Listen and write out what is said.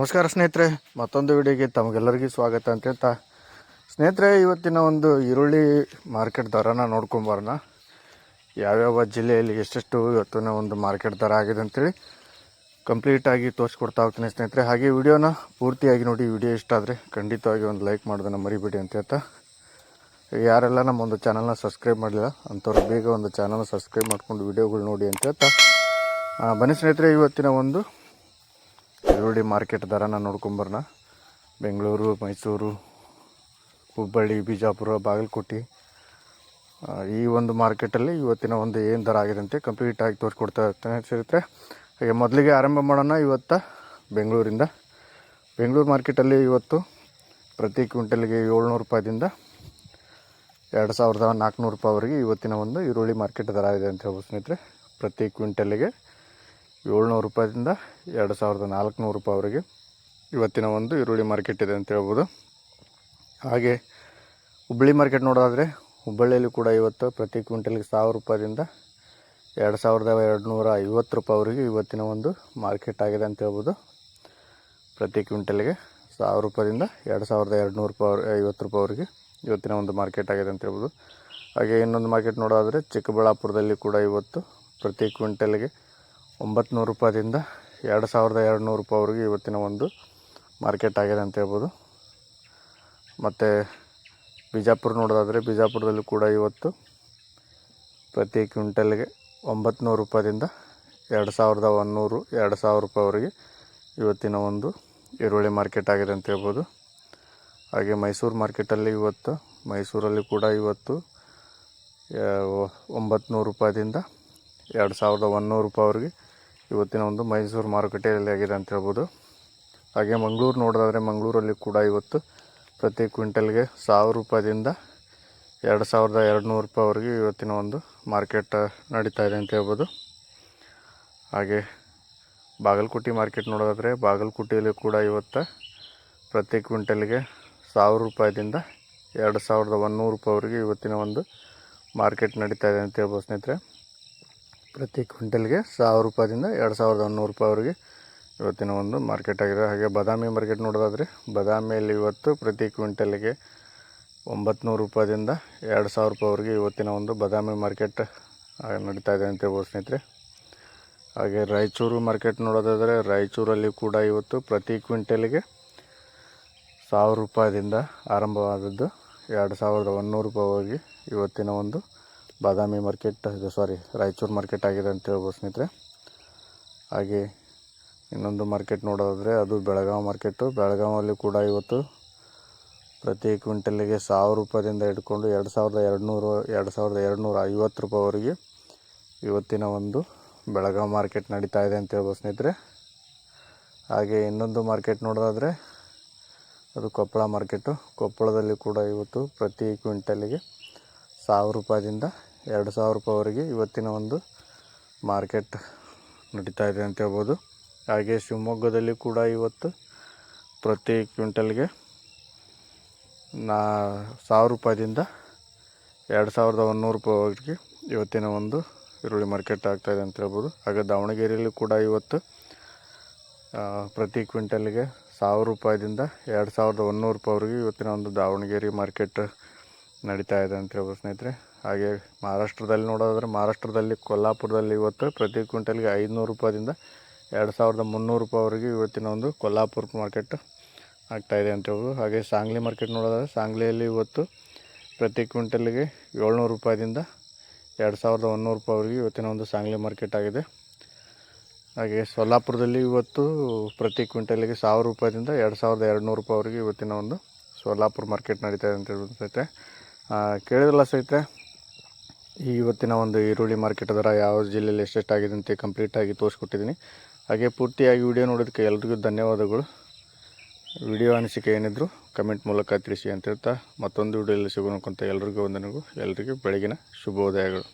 ನಮಸ್ಕಾರ ಸ್ನೇಹಿತರೆ, ಮತ್ತೊಂದು ವಿಡಿಯೋಗೆ ತಮಗೆಲ್ಲರಿಗೂ ಸ್ವಾಗತ ಅಂತ ಹೇಳ್ತಾ ಸ್ನೇಹಿತರೆ, ಇವತ್ತಿನ ಒಂದು ಈರುಳ್ಳಿ ಮಾರ್ಕೆಟ್ ದರನ ನೋಡ್ಕೊಂಬರೋಣ ಯಾವ್ಯಾವ ಜಿಲ್ಲೆಯಲ್ಲಿ ಎಷ್ಟೆಷ್ಟು ಇವತ್ತಿನ ಒಂದು ಮಾರ್ಕೆಟ್ ದರ ಆಗಿದೆ ಅಂತೇಳಿ ಕಂಪ್ಲೀಟಾಗಿ ತೋರಿಸ್ಕೊಡ್ತಾ ಹೋಗ್ತೀನಿ ಸ್ನೇಹಿತರೆ. ಹಾಗೆ ವಿಡಿಯೋನ ಪೂರ್ತಿಯಾಗಿ ನೋಡಿ, ವಿಡಿಯೋ ಇಷ್ಟ ಆದರೆ ಖಂಡಿತವಾಗಿ ಒಂದು ಲೈಕ್ ಮಾಡೋದನ್ನು ಮರಿಬೇಡಿ ಅಂತ ಹೇಳ್ತಾ. ಯಾರೆಲ್ಲ ನಮ್ಮ ಒಂದು ಚಾನಲ್ನ ಸಬ್ಸ್ಕ್ರೈಬ್ ಮಾಡಲಿಲ್ಲ, ಅಂಥವ್ರು ಬೇಗ ಒಂದು ಚಾನಲ್ನ ಸಬ್ಸ್ಕ್ರೈಬ್ ಮಾಡ್ಕೊಂಡು ವಿಡಿಯೋಗಳು ನೋಡಿ ಅಂತ ಹೇಳ್ತಾ. ಬನ್ನಿ ಸ್ನೇಹಿತರೆ, ಇವತ್ತಿನ ಒಂದು ಈರುಳ್ಳಿ ಮಾರ್ಕೆಟ್ ದರನ ನೋಡ್ಕೊಂಬರೋಣ ಬೆಂಗಳೂರು, ಮೈಸೂರು, ಹುಬ್ಬಳ್ಳಿ, ಬಿಜಾಪುರ, ಬಾಗಲಕೋಟೆ. ಈ ಒಂದು ಮಾರ್ಕೆಟಲ್ಲಿ ಇವತ್ತಿನ ಒಂದು ಏನು ದರ ಆಗಿದೆ ಅಂತ ಕಂಪ್ಲೀಟಾಗಿ ತೋರಿಸ್ಕೊಡ್ತಾ ಇರ್ತೇನೆ ಸ್ನೇಹಿತರೆ. ಹಾಗೆ ಮೊದಲಿಗೆ ಆರಂಭ ಮಾಡೋಣ ಇವತ್ತು ಬೆಂಗಳೂರಿಂದ. ಬೆಂಗಳೂರು ಮಾರ್ಕೆಟಲ್ಲಿ ಇವತ್ತು ಪ್ರತಿ ಕ್ವಿಂಟಲ್ಗೆ ಏಳ್ನೂರು ರೂಪಾಯಿದಿಂದ ಎರಡು ಸಾವಿರದ ನಾಲ್ಕುನೂರು ರೂಪಾಯಿವರೆಗೆ ಇವತ್ತಿನ ಒಂದು ಈರುಳ್ಳಿ ಮಾರ್ಕೆಟ್ ದರ ಇದೆ ಅಂತ ಹೇಳ್ಬೋದು ಸ್ನೇಹಿತರೆ. ಪ್ರತಿ ಕ್ವಿಂಟಲ್ಗೆ ಏಳ್ನೂರು ರೂಪಾಯಿಂದ ಎರಡು ಸಾವಿರದ ನಾಲ್ಕುನೂರು ರೂಪಾಯಿವರೆಗೆ ಇವತ್ತಿನ ಒಂದು ಈರುಳ್ಳಿ ಮಾರ್ಕೆಟ್ ಇದೆ ಅಂತ ಹೇಳ್ಬೋದು. ಹಾಗೆ ಹುಬ್ಬಳ್ಳಿ ಮಾರ್ಕೆಟ್ ನೋಡೋದಾದರೆ ಹುಬ್ಬಳ್ಳಿಯಲ್ಲಿ ಕೂಡ ಇವತ್ತು ಪ್ರತಿ ಕ್ವಿಂಟಲ್ಗೆ ಸಾವಿರ ರೂಪಾಯಿಂದ ಎರಡು ಸಾವಿರದ ಎರಡು ನೂರ ಐವತ್ತು ರೂಪಾಯಿವರೆಗೆ ಇವತ್ತಿನ ಒಂದು ಮಾರ್ಕೆಟ್ ಆಗಿದೆ ಅಂತ ಹೇಳ್ಬೋದು. ಪ್ರತಿ ಕ್ವಿಂಟಲ್ಗೆ ಸಾವಿರ ರೂಪಾಯಿಂದ ಎರಡು ಸಾವಿರದ ಎರಡು ನೂರು ರೂಪಾಯಿ, ಐವತ್ತು ರೂಪಾಯಿವರೆಗೆ ಇವತ್ತಿನ ಒಂದು ಮಾರ್ಕೆಟ್ ಆಗಿದೆ ಅಂತ ಹೇಳ್ಬೋದು. ಹಾಗೆ ಇನ್ನೊಂದು ಮಾರ್ಕೆಟ್ ನೋಡೋದಾದರೆ ಚಿಕ್ಕಬಳ್ಳಾಪುರದಲ್ಲಿ ಕೂಡ ಇವತ್ತು ಪ್ರತಿ ಕ್ವಿಂಟಲ್ಗೆ ಒಂಬತ್ತು ನೂರು ರೂಪಾಯಿಂದ ಎರಡು ಸಾವಿರದ ಎರಡು ನೂರು ರೂಪಾಯಿವರೆಗೆ ಇವತ್ತಿನ ಒಂದು ಮಾರ್ಕೆಟ್ ಆಗಿದೆ ಅಂತ ಹೇಳ್ಬೋದು. ಮತ್ತು ಬಿಜಾಪುರ ನೋಡೋದಾದರೆ ಬಿಜಾಪುರದಲ್ಲೂ ಕೂಡ ಇವತ್ತು ಪ್ರತಿ ಕ್ವಿಂಟಲ್ಗೆ ಒಂಬತ್ತು ನೂರು ರೂಪಾಯಿಂದ ಎರಡು ಸಾವಿರದ ಒನ್ನೂರು ಎರಡು ಸಾವಿರ ರೂಪಾಯಿವರೆಗೆ ಇವತ್ತಿನ ಒಂದು ಈರುಳ್ಳಿ ಮಾರ್ಕೆಟ್ ಆಗಿದೆ ಅಂತ ಹೇಳ್ಬೋದು. ಹಾಗೆ ಮೈಸೂರು ಮಾರ್ಕೆಟಲ್ಲಿ ಇವತ್ತು, ಮೈಸೂರಲ್ಲಿ ಕೂಡ ಇವತ್ತು ಒಂಬತ್ತು ನೂರು ರೂಪಾಯಿಂದ ಎರಡು ಸಾವಿರದ ಒನ್ನೂರು ರೂಪಾಯಿವರೆಗೆ ಇವತ್ತಿನ ಒಂದು ಮೈಸೂರು ಮಾರುಕಟ್ಟೆಯಲ್ಲಿ ಆಗಿದೆ ಅಂತ ಹೇಳ್ಬೋದು. ಹಾಗೆ ಮಂಗಳೂರು ನೋಡೋದಾದರೆ ಮಂಗಳೂರಲ್ಲಿ ಕೂಡ ಇವತ್ತು ಪ್ರತಿ ಕ್ವಿಂಟಲ್ಗೆ ಸಾವಿರ ರೂಪಾಯಿಂದ ಎರಡು ಸಾವಿರದ ಎರಡು ನೂರು ರೂಪಾಯಿವರೆಗೆ ಇವತ್ತಿನ ಒಂದು ಮಾರ್ಕೆಟ್ ನಡೀತಾ ಇದೆ ಅಂತ ಹೇಳ್ಬೋದು. ಹಾಗೆ ಬಾಗಲಕೋಟೆ ಮಾರ್ಕೆಟ್ ನೋಡೋದಾದರೆ ಬಾಗಲಕೋಟೆಯಲ್ಲಿ ಕೂಡ ಇವತ್ತು ಪ್ರತಿ ಕ್ವಿಂಟಲ್ಗೆ ಸಾವಿರ ರೂಪಾಯಿದಿಂದ ಎರಡು ಸಾವಿರದ ಒಂದುನೂರು ರೂಪಾಯಿವರೆಗೆ ಇವತ್ತಿನ ಒಂದು ಮಾರ್ಕೆಟ್ ನಡೀತಾ ಇದೆ ಅಂತ ಹೇಳ್ಬೋದು ಸ್ನೇಹಿತರೆ. ಪ್ರತಿ ಕ್ವಿಂಟಲ್ಗೆ ಸಾವಿರ ರೂಪಾಯಿಂದ ಎರಡು ಸಾವಿರದ ಒಂದುನೂರು ರೂಪಾಯಿವರೆಗೆ ಇವತ್ತಿನ ಒಂದು ಮಾರ್ಕೆಟ್ ಆಗಿದೆ. ಹಾಗೆ ಬಾದಾಮಿ ಮಾರ್ಕೆಟ್ ನೋಡೋದಾದರೆ ಬಾದಾಮಿಯಲ್ಲಿ ಇವತ್ತು ಪ್ರತಿ ಕ್ವಿಂಟಲ್ಗೆ ಒಂಬತ್ತು ರೂಪಾಯಿದಿಂದ ಎರಡು ಸಾವಿರ ರೂಪಾಯಿವರೆಗೆ ಇವತ್ತಿನ ಒಂದು ಬಾದಾಮಿ ಮಾರ್ಕೆಟ್ ನಡೀತಾ ಇದೆ ಅಂತ ಹೇಳ್ಬೋದು ಸ್ನೇಹಿತರೆ. ಹಾಗೆ ರಾಯಚೂರು ಮಾರ್ಕೆಟ್ ನೋಡೋದಾದರೆ ರಾಯಚೂರಲ್ಲಿ ಕೂಡ ಇವತ್ತು ಪ್ರತಿ ಕ್ವಿಂಟಲ್ಗೆ ಸಾವಿರ ರೂಪಾಯಿದಿಂದ ಆರಂಭವಾದದ್ದು ಎರಡು ಸಾವಿರದ ಒಂದುನೂರು ರೂಪಾಯಿವರೆಗೆ ಇವತ್ತಿನ ಒಂದು ಬಾದಾಮಿ ಮಾರ್ಕೆಟ್ ಇದು ಸಾರಿ ರಾಯಚೂರು ಮಾರ್ಕೆಟ್ ಆಗಿದೆ ಅಂತ ಹೇಳ್ಬೋದು ಸ್ನೇಹಿತರೆ. ಹಾಗೆ ಇನ್ನೊಂದು ಮಾರ್ಕೆಟ್ ನೋಡೋದಾದರೆ ಅದು ಬೆಳಗಾವಿ ಮಾರ್ಕೆಟು ಬೆಳಗಾವಲ್ಲಿ ಕೂಡ ಇವತ್ತು ಪ್ರತಿ ಕ್ವಿಂಟಲಿಗೆ ಸಾವಿರ ರೂಪಾಯಿದಿಂದ ಹಿಡ್ಕೊಂಡು ಎರಡು ಸಾವಿರದ ಎರಡು ನೂರು ಎರಡು ಸಾವಿರದ ಎರಡು ನೂರ ಐವತ್ತು ರೂಪಾಯಿವರೆಗೆ ಇವತ್ತಿನ ಒಂದು ಬೆಳಗಾವಿ ಮಾರ್ಕೆಟ್ ನಡೀತಾ ಇದೆ ಅಂತ ಹೇಳ್ಬೋದು ಸ್ನೇಹಿತರೆ. ಹಾಗೆ ಇನ್ನೊಂದು ಮಾರ್ಕೆಟ್ ನೋಡೋದಾದರೆ ಅದು ಕೊಪ್ಪಳ ಮಾರ್ಕೆಟು ಕೊಪ್ಪಳದಲ್ಲಿ ಕೂಡ ಇವತ್ತು ಪ್ರತಿ ಕ್ವಿಂಟಲಿಗೆ ಸಾವಿರ ರೂಪಾಯಿದಿಂದ ಎರಡು ಸಾವಿರ ರೂಪಾಯಿವರೆಗೆ ಇವತ್ತಿನ ಒಂದು ಮಾರ್ಕೆಟ್ ನಡೀತಾ ಇದೆ ಅಂತ ಹೇಳ್ಬೋದು. ಹಾಗೆ ಶಿವಮೊಗ್ಗದಲ್ಲಿ ಕೂಡ ಇವತ್ತು ಪ್ರತಿ ಕ್ವಿಂಟಲ್ಗೆ ನಾ ಸಾವಿರ ರೂಪಾಯಿದಿಂದ ಎರಡು ಸಾವಿರದ ಒಂದುನೂರು ರೂಪಾಯಿವರೆಗೆ ಇವತ್ತಿನ ಒಂದು ಈರುಳ್ಳಿ ಮಾರ್ಕೆಟ್ ಆಗ್ತಾಯಿದೆ ಅಂತ ಹೇಳ್ಬೋದು. ಹಾಗೆ ದಾವಣಗೆರೆಯಲ್ಲಿ ಕೂಡ ಇವತ್ತು ಪ್ರತಿ ಕ್ವಿಂಟಲ್ಗೆ ಸಾವಿರ ರೂಪಾಯಿದಿಂದ ಎರಡು ಸಾವಿರದ ಒಂದುನೂರು ರೂಪಾಯಿವರೆಗೆ ಇವತ್ತಿನ ಒಂದು ದಾವಣಗೆರೆ ಮಾರ್ಕೆಟ್ ನಡೀತಾ ಇದೆ ಅಂತ ಹೇಳ್ಬೋದು ಸ್ನೇಹಿತರೆ. ಹಾಗೆ ಮಹಾರಾಷ್ಟ್ರದಲ್ಲಿ ನೋಡೋದಾದರೆ ಮಹಾರಾಷ್ಟ್ರದಲ್ಲಿ ಕೊಲ್ಲಾಪುರದಲ್ಲಿ ಇವತ್ತು ಪ್ರತಿ ಕ್ವಿಂಟಲ್ಗೆ ಐದುನೂರು ರೂಪಾಯಿದಿಂದ ಎರಡು ಸಾವಿರದ ಮುನ್ನೂರು ರೂಪಾಯಿವರೆಗೆ ಇವತ್ತಿನ ಒಂದು ಕೊಲ್ಲಾಪುರ ಮಾರ್ಕೆಟ್ ಆಗ್ತಾಯಿದೆ ಅಂತ ಹೇಳ್ಬೋದು. ಹಾಗೆ ಸಾಂಗ್ಲಿ ಮಾರ್ಕೆಟ್ ನೋಡೋದಾದರೆ ಸಾಂಗ್ಲಿಯಲ್ಲಿ ಇವತ್ತು ಪ್ರತಿ ಕ್ವಿಂಟಲ್ಗೆ ಏಳ್ನೂರು ರೂಪಾಯಿದಿಂದ ಎರಡು ಸಾವಿರದ ಒಂದುನೂರು ರೂಪಾಯಿವರೆಗೆ ಇವತ್ತಿನ ಒಂದು ಸಾಂಗ್ಲಿ ಮಾರ್ಕೆಟ್ ಆಗಿದೆ. ಹಾಗೆ ಸೊಲ್ಲಾಪುರದಲ್ಲಿ ಇವತ್ತು ಪ್ರತಿ ಕ್ವಿಂಟಲ್ಗೆ ಸಾವಿರ ರೂಪಾಯಿದಿಂದ ಎರಡು ಸಾವಿರದ ಎರಡು ನೂರು ರೂಪಾಯಿವರೆಗೆ ಇವತ್ತಿನ ಒಂದು ಸೊಲ್ಲಾಪುರ ಮಾರ್ಕೆಟ್ ನಡೀತಾ ಇದೆ ಅಂತ ಹೇಳ್ಬೋದು ಸಹಿತ. ಕೇಳಿದ್ರಲ್ಲ ಸ್ನೇಹಿತರೆ ಈ ಇವತ್ತಿನ ಒಂದು ಈರುಳ್ಳಿ ಮಾರ್ಕೆಟ್ ದರ ಯಾವ ಜಿಲ್ಲೆಯಲ್ಲಿ ಎಷ್ಟೆಷ್ಟಾಗಿದೆ ಅಂತ ಕಂಪ್ಲೀಟಾಗಿ ತೋರಿಸ್ಕೊಟ್ಟಿದ್ದೀನಿ. ಹಾಗೆ ಪೂರ್ತಿಯಾಗಿ ವಿಡಿಯೋ ನೋಡೋದಕ್ಕೆ ಎಲ್ರಿಗೂ ಧನ್ಯವಾದಗಳು. ವಿಡಿಯೋ ಅನಿಸಿಕೆ ಏನಿದ್ರು ಕಮೆಂಟ್ ಮೂಲಕ ತಿಳಿಸಿ ಅಂತ ಹೇಳ್ತಾ ಮತ್ತೊಂದು ವಿಡಿಯೋದಲ್ಲಿ ಸಿಗೋಣ ಅಂತ ಎಲ್ರಿಗೂ ವಂದನೆಗಳು. ಎಲ್ರಿಗೂ ಬೆಳಗಿನ ಶುಭೋದಯಗಳು.